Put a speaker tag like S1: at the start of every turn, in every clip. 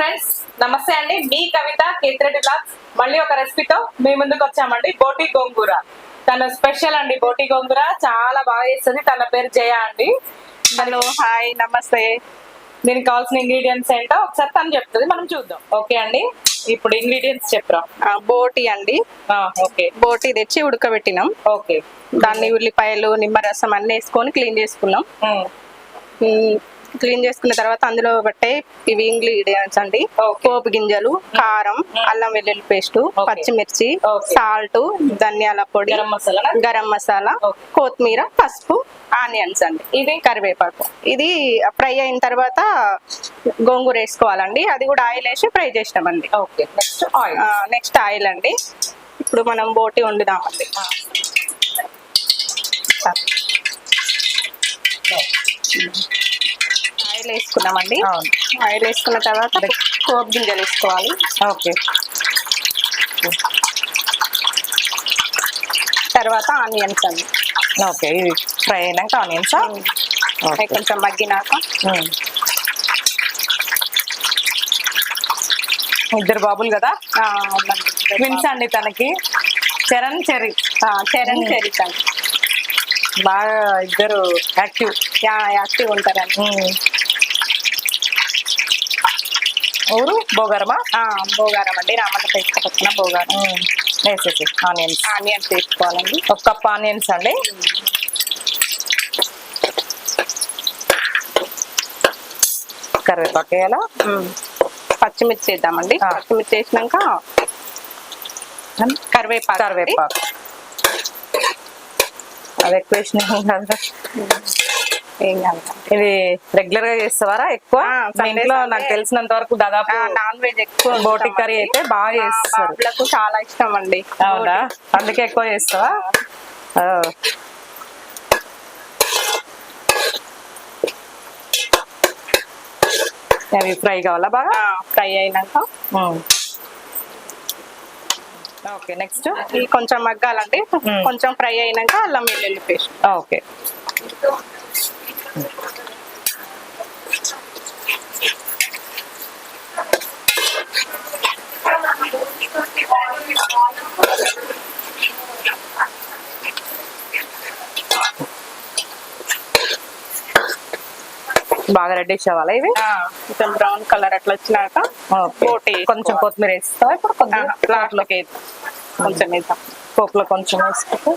S1: Friends నమస్తే అండి. మీ కవిత Kethireddy blogs మళ్ళీ ఒక రెసిపీతో మీ ముందుకు వచ్చామండి. బోటి గోంగూర. తన స్పెషల్ అండి బోటి గోంగూర. చాలా బాగా చేస్తుంది. తన పేరు జయ అండి.
S2: హలో హాయ్ నమస్తే.
S1: దీనికి కావాల్సిన ఇంగ్రీడియంట్స్ ఏంటో ఒకసారి తను చెప్తుంది. మనం చూద్దాం. ఓకే అండి. ఇప్పుడు ఇంగ్రీడియంట్స్ చెప్పరా?
S2: బోటి అండి.
S1: ఓకే.
S2: బోటి తెచ్చి ఉడకబెట్టినాం.
S1: ఓకే.
S2: దాన్ని ఉల్లిపాయలు నిమ్మరసం అన్ని వేసుకొని క్లీన్ చేసుకున్నాం. క్లీన్ చేసుకున్న తర్వాత అందులో బట్టే ఇవి ఇంగ్రీడియంట్స్ అండి. పోపు గింజలు కారం అల్లం వెల్లుల్లి పేస్ట్. పచ్చిమిర్చి. సాల్ట్ ధనియాల పొడి
S1: గరం మసాలా.
S2: కొత్తిమీర పసుపు ఆనియన్స్ అండి. ఇది కరివేపాకు. ఇది ఫ్రై అయిన తర్వాత గోంగూర వేసుకోవాలండి. అది కూడా ఆయిల్ వేసి ఫ్రై చేసినామండి.
S1: Okay. Next oil
S2: next oil అండి. ఇప్పుడు మనం బోటి వండుదామండి. ఆయిల్ వేసుకున్నామండి. ఆయిల్ వేసుకున్న తర్వాత పోపు గింజలు వేసుకోవాలి.
S1: ఓకే.
S2: తర్వాత ఆనియన్స్ అండి.
S1: ఓకే ఇది ఫ్రై అయినాక ఆనియన్స్?
S2: కొంచెం మగ్గినాక.
S1: ఇద్దరు బాబులు కదా. ట్విన్స్ అండి తనకి. చరణ్ చెరి
S2: ఆ, చెరని చెరికండి
S1: బాగా ఇద్దరు యాక్టివ్.
S2: యాక్టివ్ ఉంటారండి.
S1: ఊరు బోగరమా
S2: బోగారం అండి. రామన్న పేస్ట్ పక్కన బోగారం
S1: వేసేసి ఆనియన్స్
S2: ఆనియన్స్ వేసుకోవాలండి
S1: ఒక కప్ ఆనియన్స్ అండి. కరివేపాకు వేయాలా?
S2: పచ్చిమిర్చి వేద్దామండి. పచ్చిమిర్చి వేసినాక కరివేపాకు.
S1: కరివేపాకు. అది ఎక్కువ వేసిన
S2: ఏం కాదు.
S1: ఇది రెగ్యులర్గా చేస్తావారా ఎక్కువ? ఇంట్లో. నాకు తెలిసినంత వరకు దాదాపు
S2: నాన్ వెజ్ ఎక్కువ
S1: బోటి. కర్రీ అయితే బాగా చేస్తారు.
S2: చాలా ఇష్టం అండి.
S1: అవునా? అందుకే ఎక్కువ చేస్తావా. అవి ఫ్రై కావాలా బాగా?
S2: ఫ్రై అయినాక.
S1: Okay next.
S2: కొంచెం మగ్గాలండి. కొంచెం ఫ్రై అయినాక అల్లం వెల్లుల్లి పేస్ట్.
S1: ఓకే. బాగా రెడ్డిష్ అవ్వాలి ఇవి?
S2: కొంచెం బ్రౌన్ కలర్ అట్లా వచ్చినాక
S1: కొంచెం కొత్తిమీర వేస్తావా ఇప్పుడు కొంచెం
S2: లాస్ట్లోకి వేద్దాం. కొంచెం వేద్దాం.
S1: పోపులో కొంచెం వేసుకుంటే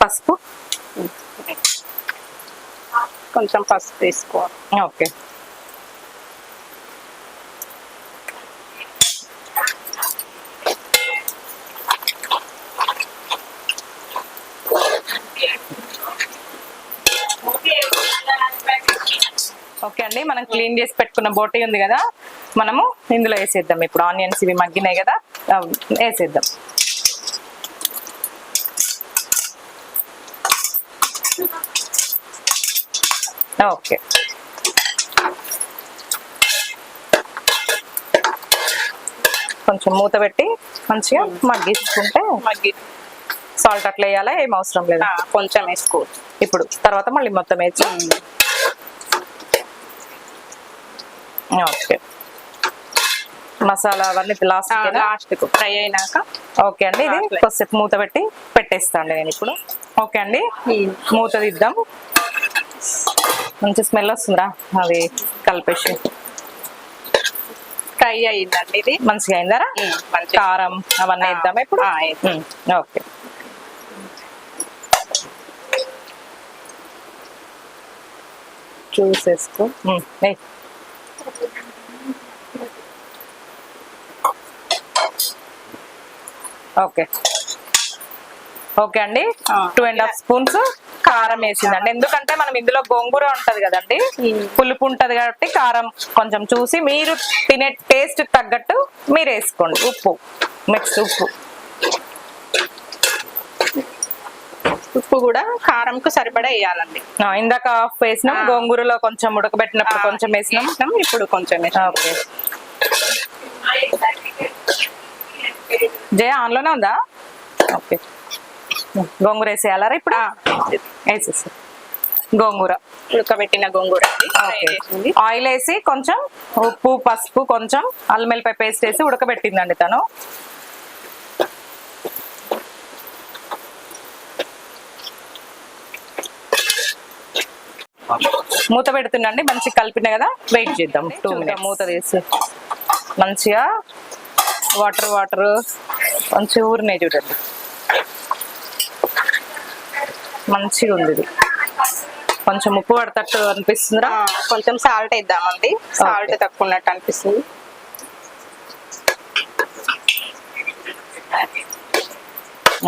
S1: పసుపు
S2: కొంచెం పసుపు తీసుకోవాలి
S1: ఓకే. ఓకే అండి మనం క్లీన్ చేసి పెట్టుకున్న బోటీ ఉంది కదా మనము ఇందులో వేసేద్దాం. ఇప్పుడు ఆనియన్స్ ఇవి మగ్గినాయి కదా వేసేద్దాం. ఓకే కొంచెం మూత పెట్టి మంచిగా మగ్గించుకుంటే
S2: మగ్గి
S1: సాల్ట్ అట్లా వేయాలా? ఏం అవసరం లేదు.
S2: కొంచెం వేసుకోవచ్చు.
S1: ఇప్పుడు తర్వాత మళ్ళీ మొత్తం వేసి ఓకే. మసాలా అవన్నీ లాస్ట్
S2: లాస్ట్ ఫ్రై అయినాక
S1: ఓకే అండి. ఇది. కొద్దిసేపు మూత పెట్టి పెట్టేస్తాను నేను ఇప్పుడు. ఓకే అండి. మూత తీద్దాం. మంచి స్మెల్ వస్తుందిరా. అది కలిపేసి.
S2: ఫ్రై అయిందండి ఇది.
S1: మంచిగా అయిందారా. కారం అవన్నీ ఇప్పుడు?
S2: వేద్దాం.
S1: Um, okay. చూసేసుకో. ఓకే. ఓకే అండి. టూ అండ్ హాఫ్ స్పూన్స్ కారం వేసిందండి. ఎందుకంటే మనం ఇందులో గోంగూర ఉంటది కదండి.
S2: ఉమ్.
S1: పులుపు ఉంటది కాబట్టి కారం కొంచెం చూసి మీరు తినే టేస్ట్ తగ్గట్టు మీరు వేసుకోండి. ఉప్పు నెక్స్ట్ ఉప్పు.
S2: ఉప్పు కూడా కారంకు సరిపడా వేయాలండి.
S1: ఇందాక హాఫ్ వేసినాం. గోంగూరలో కొంచెం ఉడకబెట్టినప్పుడు కొంచెం వేసినాం.
S2: ఇప్పుడు కొంచెం
S1: ఓకే. జయ ఆన్లోనే ఉందా? ఓకే. గోంగూర వేసేయాలరా ఇప్పుడు? వేసేసి. గోంగూర.
S2: ఉడకబెట్టిన గోంగూర
S1: ఆయిల్ వేసి కొంచెం ఉప్పు పసుపు కొంచెం అల్లం వెల్లిపాయ పేస్ట్ వేసి ఉడకబెట్టిందండి తను. మూత పెడుతుండండి మంచిగా కలిపిన కదా? వెయిట్ చేద్దాం టూ మినిట్స్ మూత తీసి. మంచిగా వాటర్ వాటర్ మంచిగా ఊరినాయి చూడండి. మంచిగా ఉంది ఇది. కొంచెం ఉప్పు పడతట్టు అనిపిస్తుందిరా?
S2: కొంచెం సాల్ట్ వేద్దామండి. సాల్ట్ తక్కువ ఉన్నట్టు అనిపిస్తుంది.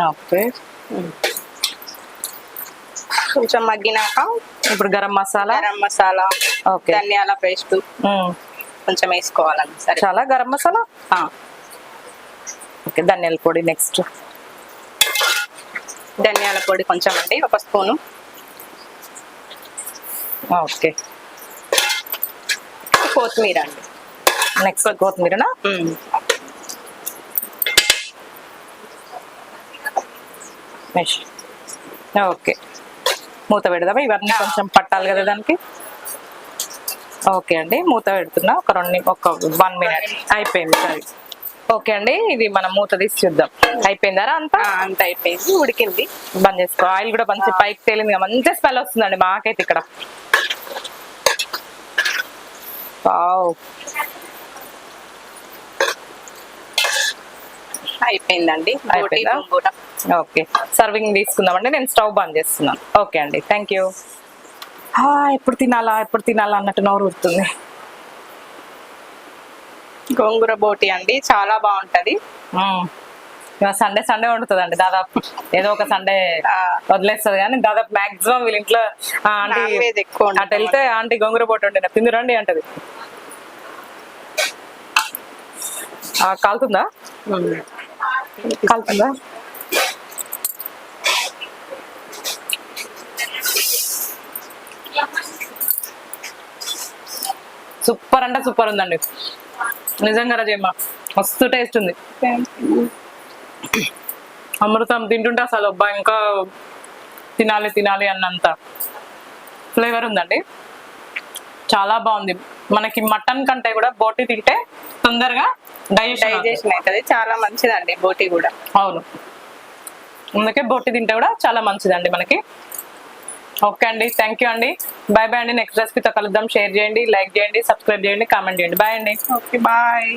S1: ఓకే.
S2: కొంచెం మగ్గినాక
S1: ఇప్పుడు గరం మసాలా?
S2: గరం మసాలా
S1: ఓకే.
S2: ధనియాల పేస్ట్. కొంచెం వేసుకోవాలండి సరే.
S1: చాలా గరం మసాలా? ఓకే ధనియాల పొడి నెక్స్ట్.
S2: ధనియాల పొడి కొంచెం అండి ఒక స్పూను.
S1: ఓకే.
S2: కొత్తిమీర అండి.
S1: నెక్స్ట్ కొత్తిమీరనా? ఓకే. మూత పెడదామా? ఇవన్నీ కొంచెం పట్టాలి కదా దానికి? ఓకే అండి మూత పెడుతున్నా. ఒక రెండు ఒక వన్ మినిట్. అయిపోయింది సరే. ఓకే అండి ఇది మనం మూత తీసి చూద్దాం. అయిపోయిందారా అంతా?
S2: అంత అయిపోయింది ఉడికింది.
S1: బంద్ చేసుకో ఆయిల్ కూడా మంచి పైకి తేలింది. మంచి స్మెల్ వస్తుందండి మాకైతే ఇక్కడ.
S2: అయిపోయిందండి
S1: అయిపోయిందా? ఓకే సర్వింగ్ తీసుకుందామండి నేను స్టవ్ బంద్ చేస్తున్నాను. ఓకే అండి థ్యాంక్ యూ. ఎప్పుడు తినాలా ఎప్పుడు తినాలా అన్నట్టు నోరు ఊరుతుంది.
S2: గోంగూర బోటి అండి చాలా బాగుంటది.
S1: సండే సండే వండుతుందండి దాదాపు. ఏదో ఒక సండే వదిలేస్తుంది కానీ దాదాపు మాక్సిమం వీళ్ళ ఇంట్లో ఆంటీ అటు వెళ్తే ఆంటీ గొంగూర పోటీ ఉండే తిందురండి అంటది. కాలుతుందా. కాలుతుందా? సూపర్ అంటే సూపర్ ఉందండి. నిజంగా రజయమ్మ మస్తు టేస్ట్ ఉంది. అమృతం తింటుంటే అసలు అబ్బా ఇంకా తినాలి తినాలి అన్నంత ఫ్లేవర్ ఉందండి. చాలా బాగుంది. మనకి మటన్ కంటే కూడా బోటి తింటే తొందరగా డైజెషన్
S2: డైజెషన్ అవుతుంది. చాలా మంచిదండి బోటి కూడా.
S1: అవును. అందుకే బొట్టి తింటే కూడా చాలా మంచిదండి మనకి. ఓకే అండి. థ్యాంక్ యూ అండి. బాయ్ బాయ్ అండి. నెక్స్ట్ రెసిపీతో కలుద్దాం. షేర్ చేయండి లైక్ చేయండి సబ్స్క్రైబ్ చేయండి కామెంట్ చేయండి. బాయ్ అండి.
S2: Okay bye